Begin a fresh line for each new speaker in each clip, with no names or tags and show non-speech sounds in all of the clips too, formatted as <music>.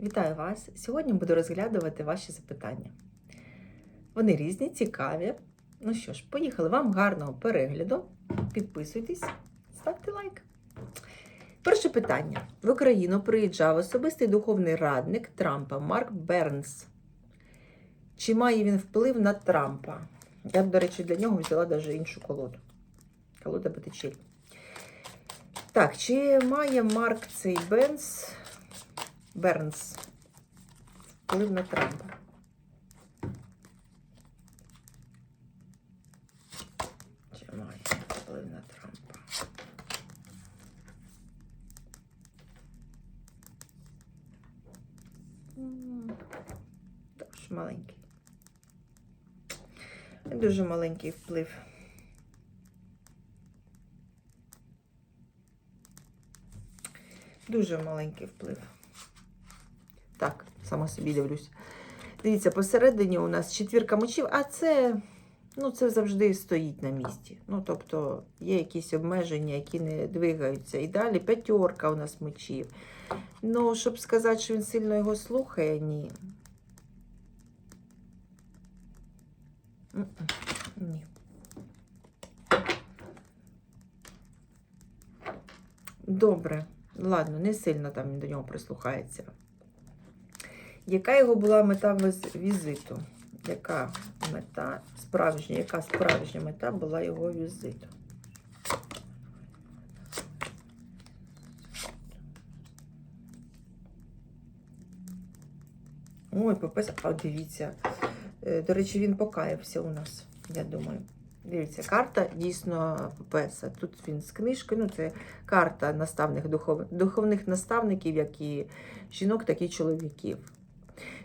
Вітаю вас! Сьогодні буду розглядувати ваші запитання. Вони різні, цікаві. Ну що ж, поїхали. Вам гарного перегляду. Підписуйтесь, ставте лайк. Перше питання. В Україну приїжджав особистий духовний радник Трампа Марк Бернс. Чи має він вплив на Трампа? Я, до речі, для нього взяла навіть іншу колоду. Колода Боттичель. Так, чи має Марк цей Бенс Бернс вплив на Трампа? Чи має вплив на Трампа? Дуже маленький. Дуже маленький вплив. Дуже маленький вплив. Так, сама собі дивлюсь. Дивіться, посередині у нас четвірка мечів, а це, ну, це завжди стоїть на місці. Ну, тобто є якісь обмеження, які не двигаються. І далі п'ятерка у нас мечів. Ну, щоб сказати, що він сильно його слухає, ні. Ні. Добре. Ладно, не сильно там до нього прислухається. Яка його була мета віз- візиту? Яка мета справжня, яка справжня мета була його візиту? Ой, попис, а дивіться. Е, До речі, він покаявся у нас, я думаю. Дивіться, карта дійсно Пепеса. Тут він з книжкою. Ну, це карта наставних духов... духовних наставників, як і жінок, так і чоловіків.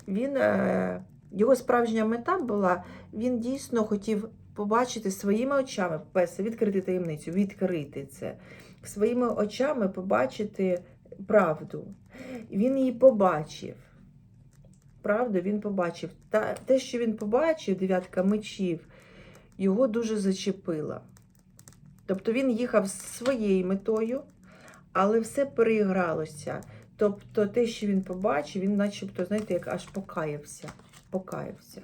Він, е... Його справжня мета була, він дійсно хотів побачити своїми очами Пепеса, відкрити таємницю, відкрити це. Своїми очами побачити правду. Він її побачив. Правду він побачив. Та, те, що він побачив, дев'ятка мечів, його дуже зачепило. Тобто він їхав з своєю метою, але все переігралося. Тобто те, що він побачив, він начебто, знаєте, як аж покаявся. Покаявся.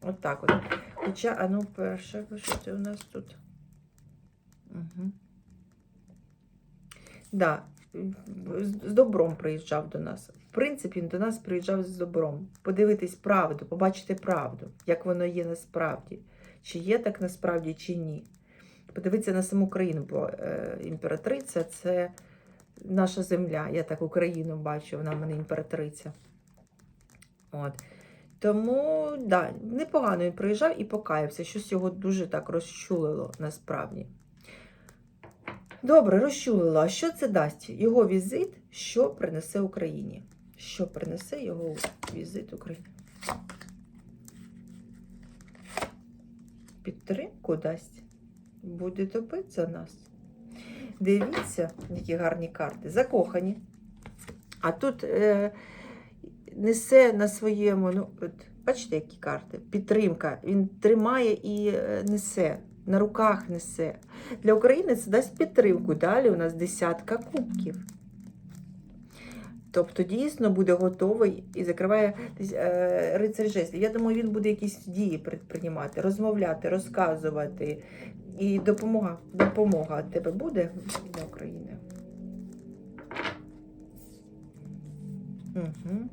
От от. Хоча, а ну, перше, що це у нас тут? Угу. Да, з добром приїжджав до нас. В принципі, він до нас приїжджав з добром. Подивитись правду, побачити правду, як воно є насправді. Чи є так насправді, чи ні. Подивитися на саму країну, бо е, імператриця це наша земля. Я так Україну бачу, вона мене імператриця. От. Тому, да, непогано він приїжджав і покаявся. Щось його дуже так розчулило насправді. Добре, розчулило. А що це дасть? Його візит, що принесе Україні? Що принесе його візит Україні? Підтримку дасть. Буде топити за нас. Дивіться, які гарні карти. Закохані. А тут е, несе на своєму, ну, от, бачите, які карти? Підтримка. Він тримає і е, несе, на руках несе. Для України це дасть підтримку. Далі у нас десятка кубків. Тобто дійсно буде готовий і закриває е, рицарь жестів. Я думаю, він буде якісь дії предприймати, розмовляти, розказувати. І допомога, допомога від тебе буде для України. Угу.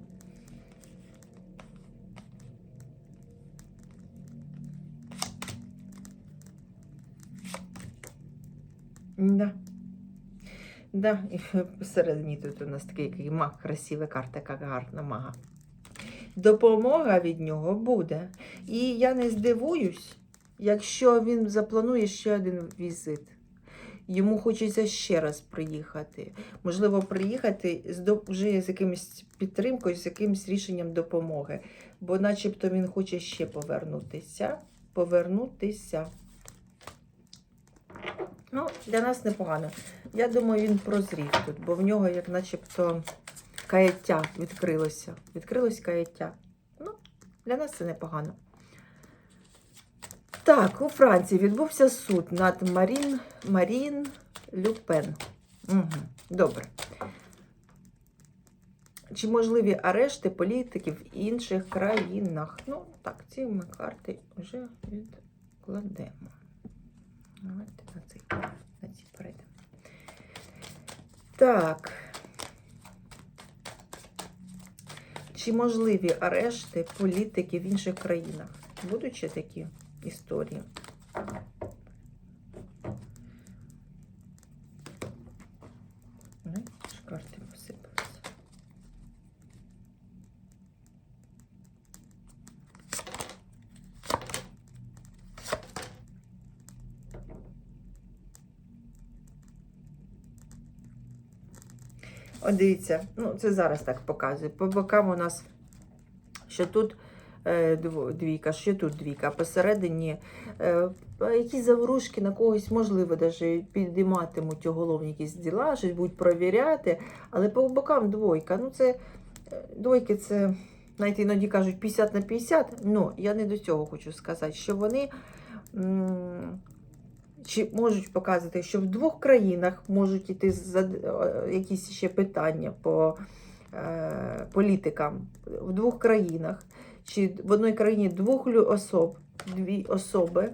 Да. Да, і посередині тут у нас такий який маг, красива карта, яка гарна мага. Допомога від нього буде. І я не здивуюсь, якщо він запланує ще один візит. Йому хочеться ще раз приїхати. Можливо, приїхати вже з якимось підтримкою, з якимось рішенням допомоги. Бо начебто він хоче ще повернутися. Повернутися. Ну, для нас непогано. Я думаю, він прозрів тут, бо в нього як начебто каяття відкрилося. Відкрилось каяття. Ну, для нас це непогано. Так, у Франції відбувся суд над Марін, Марін Люпен. Угу, добре. Чи можливі арешти політиків в інших країнах? Ну, так, ці ми карти вже відкладемо. Давайте на цей на ці перейдемо. Так. Чи можливі арешти політиків в інших країнах? Будуть ще такі історії? Карти посипалися. От дивіться, ну це зараз так показую. По бокам у нас, що тут двійка, що тут двійка, посередині е, якісь заворушки на когось, можливо, навіть підійматимуть уголовні якісь діла, щось будуть провіряти, але по бокам двойка. Ну, це е, двойки, це, знаєте, іноді кажуть 50 на 50. Ну, я не до цього хочу сказати, що вони. чи можуть показувати, що в двох країнах можуть іти за е, якісь ще питання по е, політикам в двох країнах, чи в одній країні двох особ, дві особи,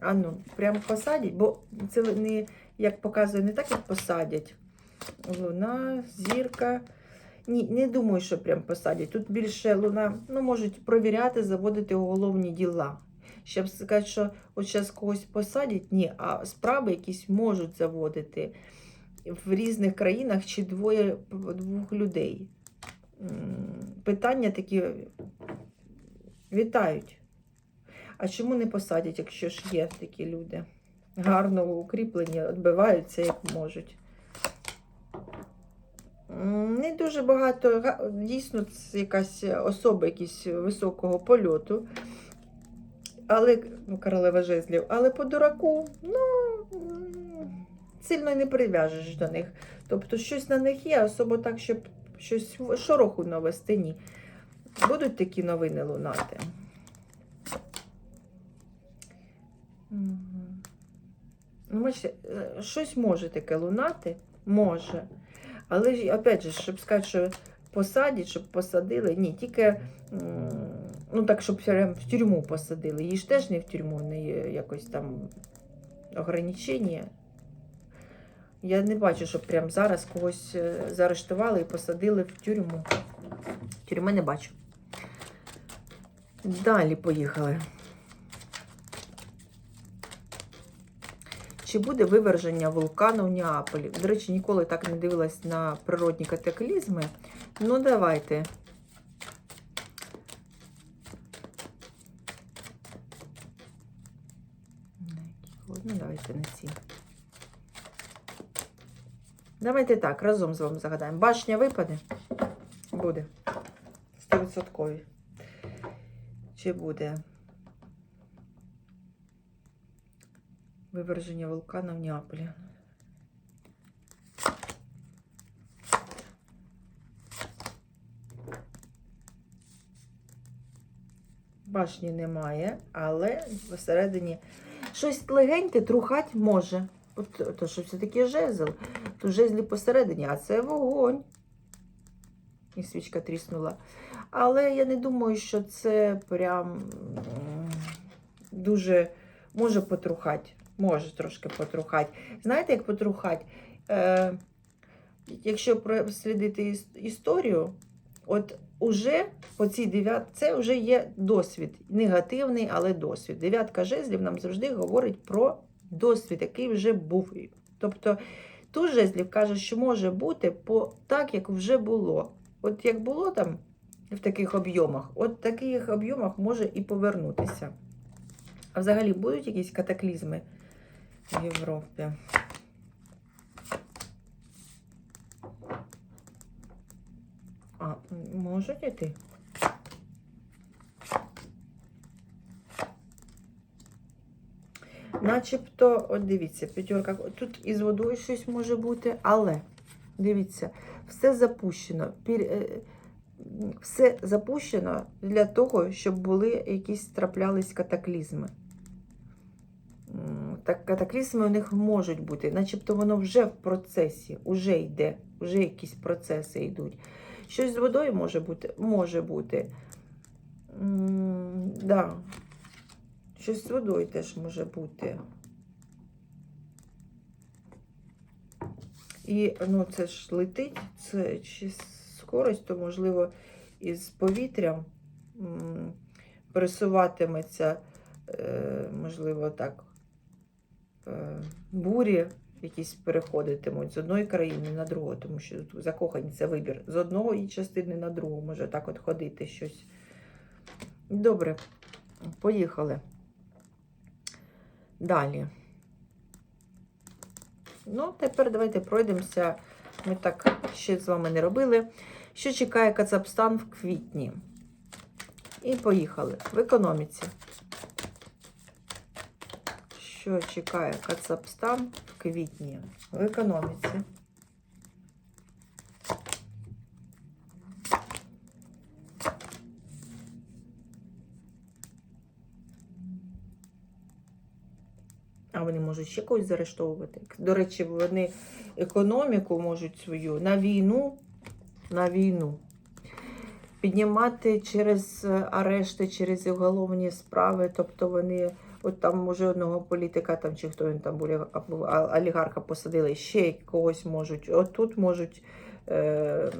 а ну, прямо посадять, бо це не як показує, не так, як посадять. Луна, зірка. Ні, не думаю, що прям посадять. Тут більше луна, ну, можуть провіряти, заводити уголовні діла. Щоб сказати, що от зараз когось посадять, ні, а справи якісь можуть заводити в різних країнах чи двоє двох людей. Питання такі вітають. А чому не посадять, якщо ж є такі люди? Гарно укріплені, відбиваються як можуть. Не дуже багато, дійсно, це якась особа якісь високого польоту. Але ну, королева жезлів, але по дураку, ну сильно не прив'яжеш до них. Тобто щось на них є, особо так, щоб щось шороху навести, ні. Будуть такі новини лунати. Ну, бачите, е, щось може таке лунати, може. Але опять же, щоб сказати, що посадять, щоб посадили, ні, тільки ну так, щоб в тюрму посадили. Її ж теж не в тюрму, не якось там ограничення. Я не бачу, щоб прямо зараз когось е, заарештували і посадили в тюрму. Тюрми не бачу. Далі поїхали. Чи буде виверження вулкану в Неаполі? До речі, ніколи так не дивилась на природні катаклізми. Ну, давайте. Ну, давайте на ці. Давайте так, разом з вами загадаємо. Башня випаде? Буде. 100%. Чи буде? Виверження вулкана в Неаполі. Башні немає, але всередині щось легеньке трухать може. От, то, що все-таки жезл. Тут жезлі посередині, а це вогонь. І свічка тріснула. Але я не думаю, що це прям дуже може потрухати. Може трошки потрухати. Знаєте, як потрухати? Е, якщо прослідити історію, от уже по цій дев'ят... це вже є досвід. Негативний, але досвід. Дев'ятка жезлів нам завжди говорить про досвід, який вже був. Тобто тут жезлів каже, що може бути по так, як вже було. От як було там в таких об'ємах, от в таких об'ємах може і повернутися. А взагалі будуть якісь катаклізми в Європі? А, можуть іти? Начебто, от дивіться, п'ятерка, тут із водою щось може бути, але дивіться, все запущено. Все запущено для того, щоб були якісь траплялись катаклізми. Так, катаклізми у них можуть бути, начебто воно вже в процесі, вже йде, вже якісь процеси йдуть. Щось з водою може бути? Може бути. М, да. Щось з водою теж може бути. І ну, це ж летить, це чи скорость, то можливо із повітрям пересуватиметься, е, можливо, так, е, бурі якісь переходитимуть з одної країни на другу, тому що закохані це вибір. З одної частини на другу може так от ходити щось. Добре, поїхали. Далі. Ну, тепер давайте пройдемося. Ми так ще з вами не робили. Що чекає Кацапстан в квітні? І поїхали. В економіці. Що чекає Кацапстан в квітні? В економіці. А вони можуть ще когось заарештовувати. До речі, вони економіку можуть свою на війну, на війну піднімати через арешти, через уголовні справи. Тобто вони, от там може одного політика, там чи хто він там був, олігарха посадили, ще когось можуть. От тут можуть е,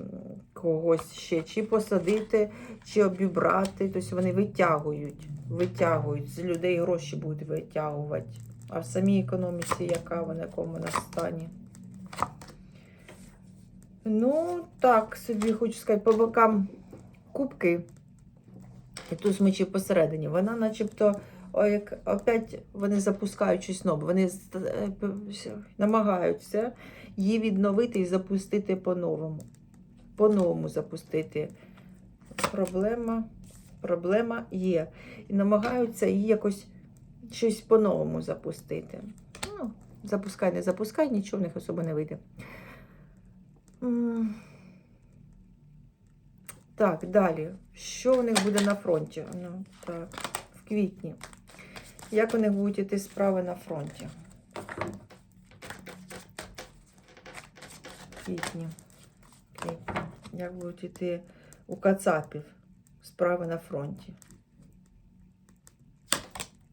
когось ще чи посадити, чи обібрати. Тобто вони витягують, витягують з людей гроші будуть витягувати. А в самій економіці, яка вона, якому вона стані? Ну, так, собі хочу сказати, по бокам кубки. І тут мечі посередині. Вона начебто, о, як опять вони запускають щось нове. Вони е, намагаються її відновити і запустити по-новому. По-новому запустити. Проблема, проблема є. І намагаються її якось щось по-новому запустити. Ну, запускай, не запускай, нічого в них особо не вийде. Так, далі. Що у них буде на фронті? Ну, так, в квітні. Як у них будуть йти справи на фронті? В квітні. квітні. Як будуть йти у Кацапів справи на фронті?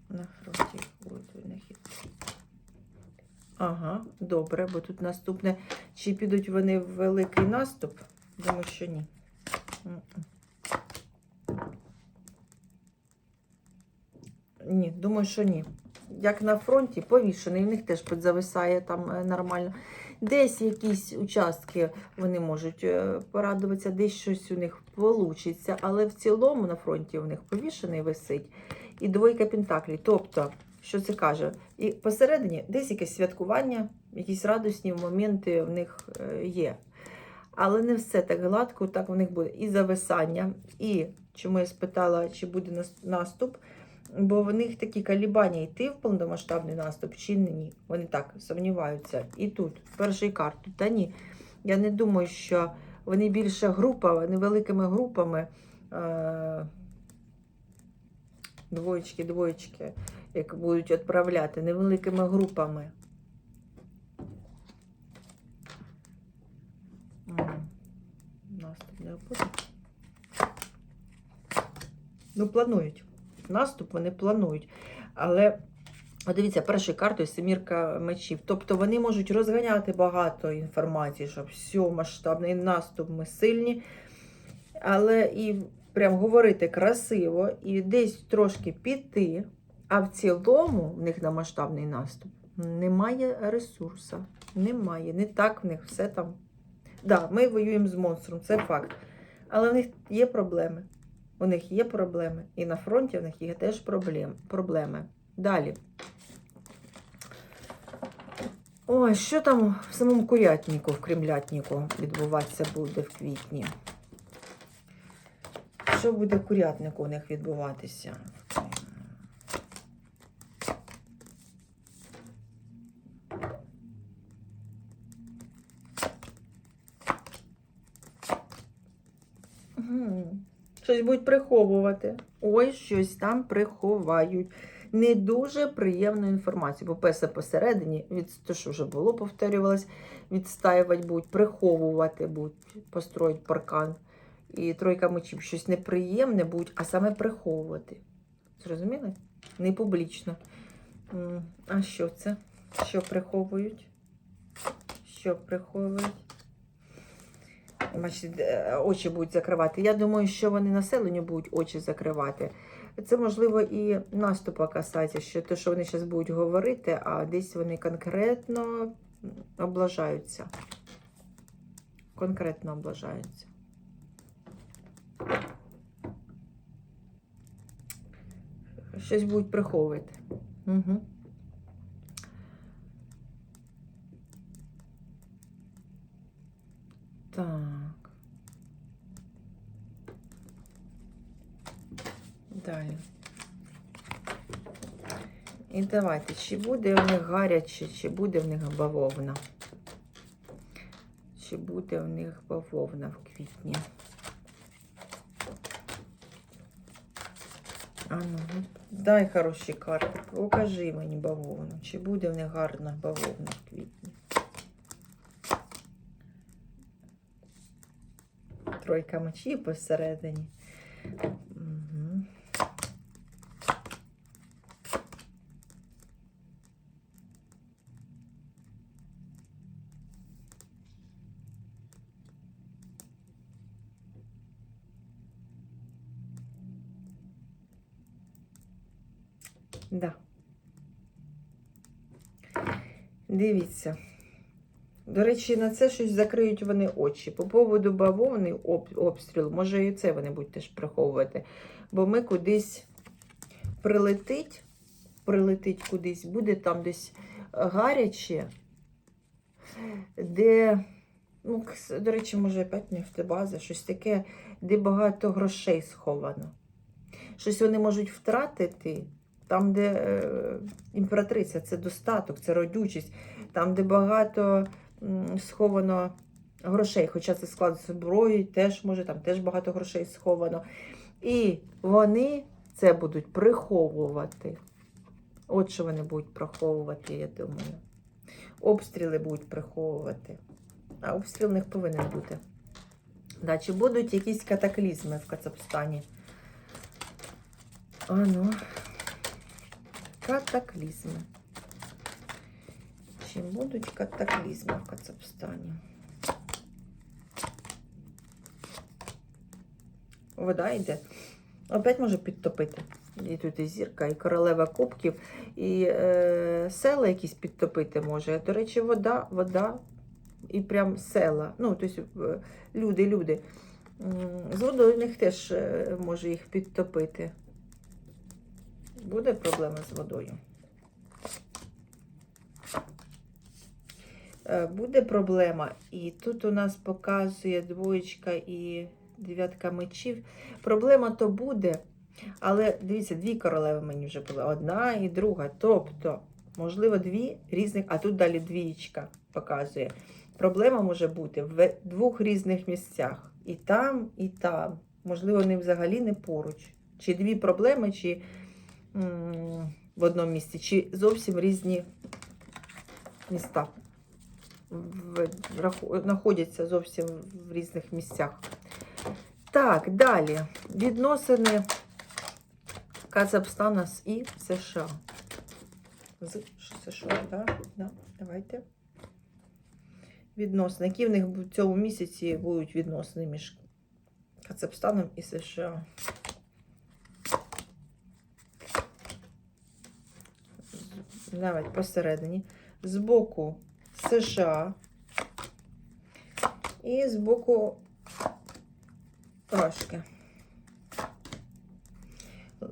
На фронті будуть у них іти. Ага, добре, бо тут наступне. Чи підуть вони в великий наступ? Думаю, що ні. Ні, думаю, що ні. Як на фронті, повішений, в них теж підзависає там е, нормально. Десь якісь участки вони можуть е, порадуватися, десь щось у них вийде, але в цілому на фронті у них повішений висить і двойка пентаклей. Тобто, що це каже? І посередині десь якесь святкування, якісь радісні моменти в них е, є. Але не все так гладко, так в них буде і зависання, і чому я спитала, чи буде наступ, бо в них такі колебання йти в повномасштабний наступ чи ні. Вони так сумніваються. І тут, перший карт, та ні. Я не думаю, що вони більше група, невеликими групами. Е- двоєчки, двоєчки, як будуть відправляти невеликими групами. Наступ не буде. Ну, планують. Наступ вони планують. Але дивіться, першою картою семірка мечів. Тобто вони можуть розганяти багато інформації, що все, масштабний наступ, ми сильні. Але і прям говорити красиво, і десь трошки піти. А в цілому в них на масштабний наступ немає ресурсу. Немає. Не так в них все там. Да, ми воюємо з монстром, це факт. Але в них є проблеми. У них є проблеми. І на фронті в них є теж проблем, проблеми. Далі. Ой, що там в самому курятнику, в кремлятнику відбуватися буде в квітні? Що буде курятнику у них відбуватися? Мгм. Щось будуть приховувати. Ой, щось там приховають. Не дуже приємну інформацію. По-перше, посередині, від то, що вже було, повторювалось, відстаювати будуть, приховувати будуть, построїть паркан. І тройка мечів щось неприємне будуть, а саме приховувати. Зрозуміли? Не публічно. А що це? Що приховують? Що приховують? Е, очі будуть закривати. Я думаю, що вони населенню будуть очі закривати. Це можливо і наступа касається, що те, що вони зараз будуть говорити, а десь вони конкретно облажаються. Конкретно облажаються. Щось будуть приховувати. Угу. Так. Далі. І давайте, чи буде в них гаряче, чи буде в них бавовна? Чи буде в них бавовна в квітні? А ну, дай хороші карти. Покажи мені бавовну. Чи буде в них гарна бавовна в квітні? Тройка мечів посередині. Угу. Да. Дивіться. До речі, на це щось закриють вони очі. По поводу бавовни об, обстрілу, може і це вони будуть теж приховувати. Бо ми кудись прилетить, прилетить кудись, буде там десь гаряче, де, ну, до речі, може опять нефтебаза, щось таке, де багато грошей сховано. Щось вони можуть втратити. Там, де е, імператриця, це достаток, це родючість, там, де багато м, сховано грошей, хоча це склад зброї, теж може, там теж багато грошей сховано. І вони це будуть приховувати. От що вони будуть приховувати, я думаю. Обстріли будуть приховувати. А обстріл них повинен бути. Да, чи будуть якісь катаклізми в Кацапстані? А ну. Катаклізми. Чи будуть катаклізми в Кацапстані? Вода йде. Опять може підтопити. І тут і зірка, і королева кубків, і е, села якісь підтопити може. До речі, вода, вода і прям села. Ну, тобто люди, люди. З водою в них теж е, може їх підтопити. Буде проблема з водою. Е, Буде проблема. І тут у нас показує двоєчка і дев'ятка мечів. Проблема то буде, але дивіться, дві королеви мені вже були. Одна і друга. Тобто, можливо, дві різних, а тут далі двієчка показує. Проблема може бути в двох різних місцях. І там, і там. Можливо, вони взагалі не поруч. Чи дві проблеми, чи в одному місці, чи зовсім різні міста. Знаходяться зовсім в різних місцях. Так, далі. Відносини Казахстана з і США. З США, да? Да. Давайте. Відносини. Які в них в цьому місяці будуть відносини між Казахстаном і США? Давайте посередині. З боку США і з боку Рашки.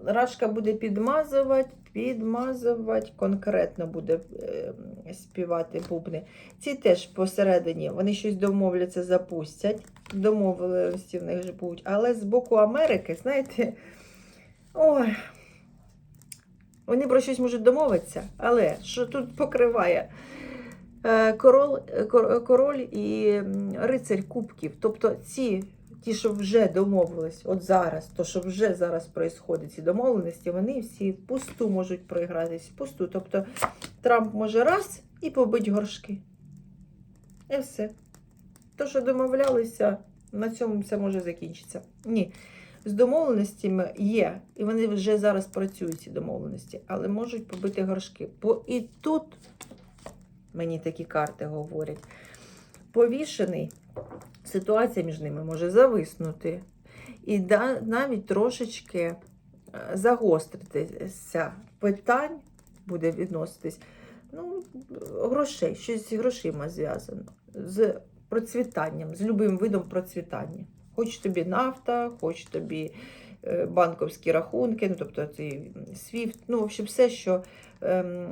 Рашка буде підмазувати, підмазувати, конкретно буде е, співати бубни. Ці теж посередині, вони щось домовляться, запустять. Домовленості в них ж будуть. Але з боку Америки, знаєте, ой, вони про щось можуть домовитися, але що тут покриває? Е, Король, е, король і рицарь кубків. Тобто ці, ті, що вже домовились, от зараз, то, що вже зараз відбувається, ці домовленості, вони всі впусту можуть проігратись, впусту. Тобто Трамп може раз і побить горшки. І все. То, що домовлялися, на цьому все може закінчитися. Ні. З домовленостями є, і вони вже зараз працюють ці домовленості, але можуть побити горшки. Бо і тут мені такі карти говорять. Повішений, ситуація між ними може зависнути. І навіть трошечки е, загостритися питань буде відноситись. Ну, грошей, щось з грошима зв'язано, з процвітанням, з любим видом процвітання. Хоч тобі нафта, хоч тобі е, банковські рахунки, ну, тобто цей SWIFT, ну, в общем, все, що ем,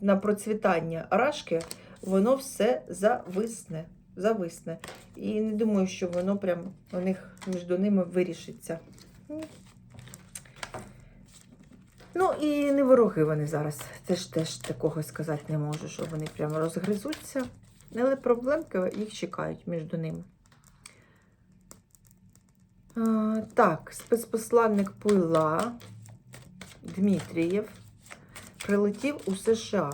на процвітання рашки, воно все зависне. зависне. І не думаю, що воно прям у них між ними вирішиться. Ну і не вороги вони зараз. Теж теж такого сказати не можу, що вони прямо розгризуться. Але проблемки їх чекають між ними. Так, спецпосланник Пуйла Дмитрієв прилетів у США.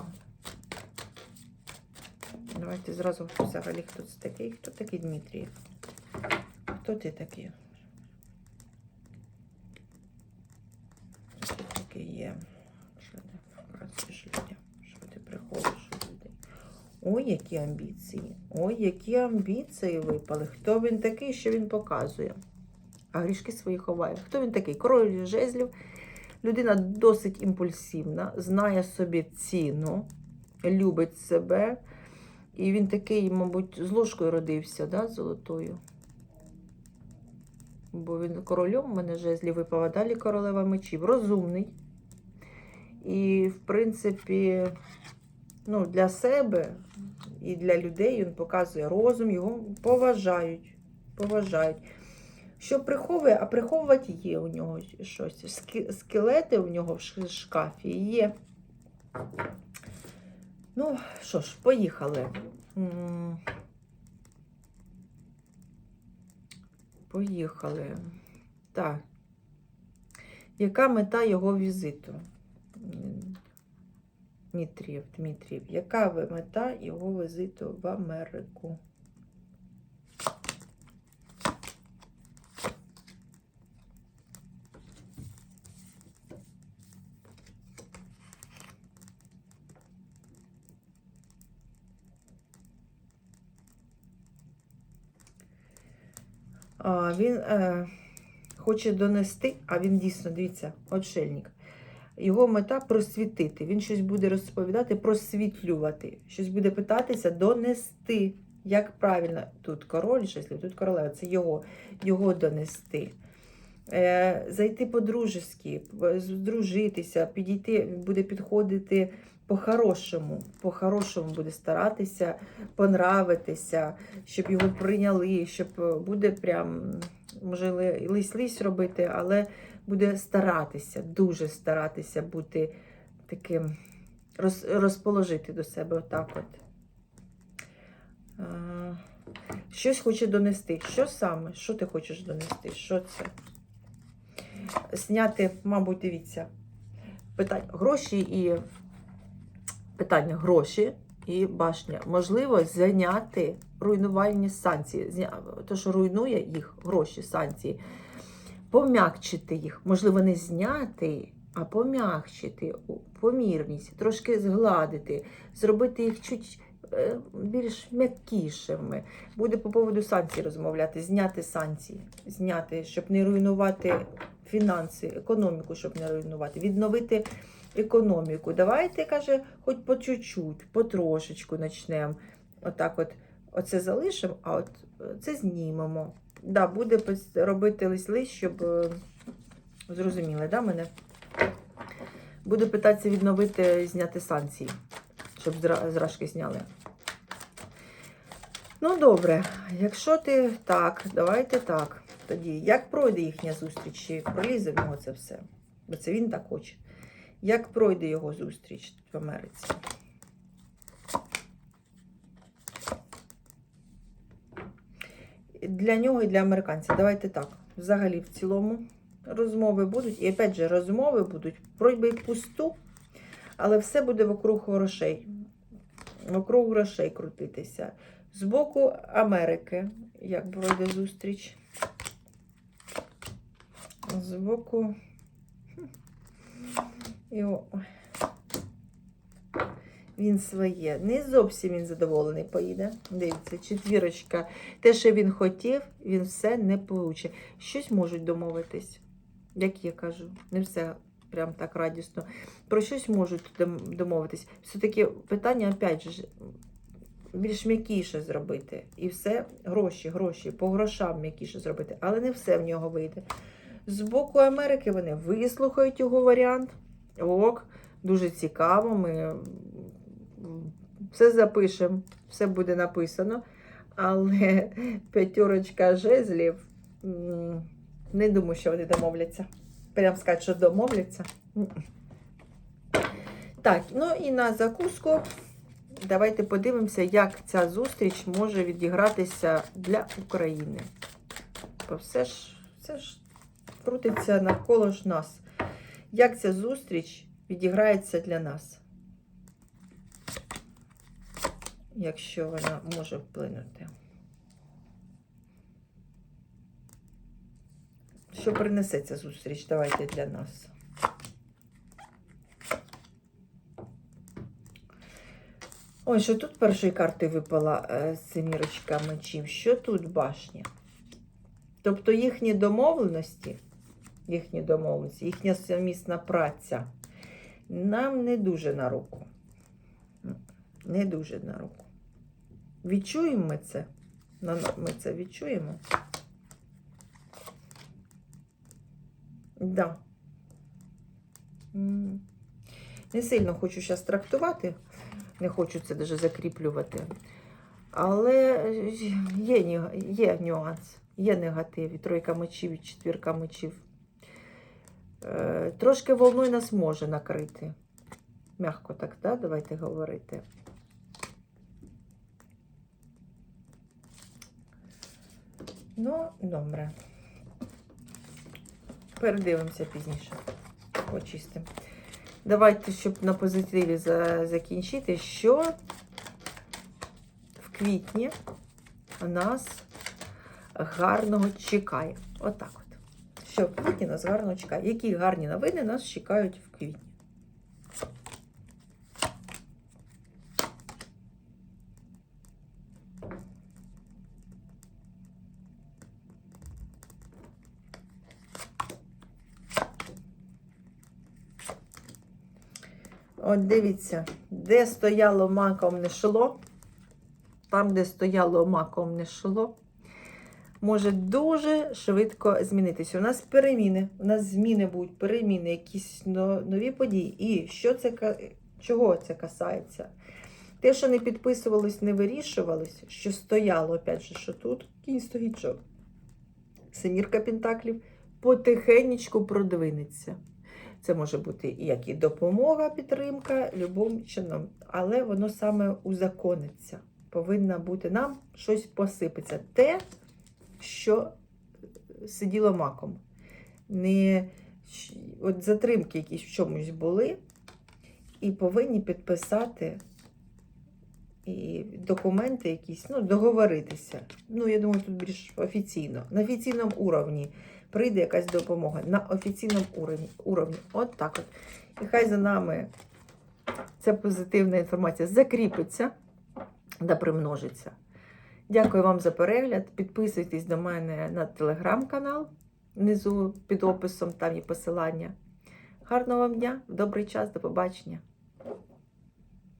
Давайте зразу взагалі хто це такий. Хто такий Дмитрієв? Хто ти такий? Хто такий є? Що ти? Що ти приходиш у людей? Ой, які амбіції. Ой, які амбіції випали. Хто він такий, що він показує? А грішки свої ховає. Хто він такий? Король жезлів. Людина досить імпульсивна, знає собі ціну, любить себе. І він такий, мабуть, з ложкою родився, да, золотою. Бо він королем в мене жезлі випав, а далі королева мечів. Розумний. І, в принципі, ну, для себе і для людей він показує розум, його поважають. поважають. Що приховує, а приховувати є у нього щось. Скелети у нього в шкафі є. Ну, що ж, поїхали. Поїхали. Так. Яка мета його візиту? М. Дмитрієв, Дмитрієв. Яка мета його візиту в Америку? А, він е, хоче донести, а він дійсно, дивіться, отшельник. Його мета просвітити. Він щось буде розповідати, просвітлювати. Щось буде питатися донести. Як правильно, тут король, жезлів, тут королева, це його, його донести. Е, зайти по-дружески, здружитися, підійти, буде підходити по-хорошому. По-хорошому буде старатися понравитися, щоб його прийняли, щоб е, буде прям, може, лись-лись робити, але буде старатися, дуже старатися бути таким, роз, розположити до себе отак от. Е, Щось хоче донести. Що саме? Що ти хочеш донести? Що це? Зняти, мабуть, дивіться, питання гроші і питання гроші і башня. Можливо, зайняти руйнувальні санкції. То, що руйнує їх гроші, санкції, пом'якчити їх. Можливо, не зняти, а пом'якчити, у- помірність, трошки згладити, зробити їх чуть е, більш м'якішими. Буде по поводу санкцій розмовляти, зняти санкції, зняти, щоб не руйнувати фінанси, економіку, щоб не руйнувати, відновити економіку. Давайте, каже, хоч по чуть-чуть, потрошечку почнемо. Отак от, оце залишимо, а от е, це знімемо. Да, буде робити лись-лись, щоб е, зрозуміли, да, мене? Буде питатися відновити, зняти санкції, щоб зра- зражки зняли. Ну, добре, якщо ти так, давайте так. Тоді, як пройде їхня зустріч, чи пролізе в нього це все? Бо це він так хоче. Як пройде його зустріч в Америці? Для нього і для американців. Давайте так. Взагалі, в цілому, розмови будуть. І опять же, розмови будуть пройби пусту, але все буде вокруг грошей. вокруг грошей крутитися. З боку Америки, як пройде зустріч. З боку. І о- Він своє. Не зовсім він задоволений поїде. Дивіться, четвірочка. Те, що він хотів, він все не получить. Щось можуть домовитись. Як я кажу, не все прям так радісно. Про щось можуть домовитись. Все-таки питання, опять же, більш м'якіше зробити. І все, гроші, гроші, по грошам м'якіше зробити. Але не все в нього вийде. З боку Америки вони вислухають його варіант. Ок, дуже цікаво. Ми все запишемо, все буде написано. Але <laughs> п'ятерочка жезлів, не думаю, що вони домовляться. Прям сказати, що домовляться. Так, ну і на закуску. Давайте подивимося, як ця зустріч може відігратися для України. Бо все ж, все ж крутиться навколо ж нас. Як ця зустріч відіграється для нас? Якщо вона може вплинути. Що принесе ця зустріч? Давайте для нас. Ой, що тут першої карти випала семірочка мечів? Що тут башня? Тобто їхні домовленості, їхні домовленості, їхня совмісна праця нам не дуже на руку. Не дуже на руку. Відчуємо ми це? Ми це відчуємо? Да. Не сильно хочу зараз трактувати, не хочу це даже закріплювати. Але е, є, є нюанс, є негатив, і тройка мечів, і четвірка мечів. Е, Трошки волною нас може накрити. Мягко так, да? давайте говорити. Ну, добре. Передивимося пізніше. Почистимо. Давайте, щоб на позитиві за- закінчити, що в квітні нас гарного чекає. Отак от. Що в квітні нас гарного чекає. Які гарні новини нас чекають в квітні? От дивіться, де стояло маком не шло, там, де стояло маком не шло, може дуже швидко змінитися. У нас переміни, у нас зміни будуть, переміни, якісь нові події. І що це, чого це касається? Те, що не підписувалось, не вирішувалось, що стояло, опять же, що тут кінь стоїть, що семірка пентаклів потихенечку продвинеться. Це може бути як і допомога, підтримка, любим чином, але воно саме узакониться. Повинна бути нам щось посипеться. Те, що сиділо маком. Не от затримки якісь в чомусь були, і повинні підписати і документи якісь, ну, договоритися. Ну, я думаю, тут більш офіційно, на офіційному уровні прийде якась допомога на офіційному уровні. уровні. От так от. І хай за нами ця позитивна інформація закріпиться да примножиться. Дякую вам за перегляд. Підписуйтесь до мене на телеграм-канал. Внизу під описом там є посилання. Гарного вам дня, добрий час, до побачення.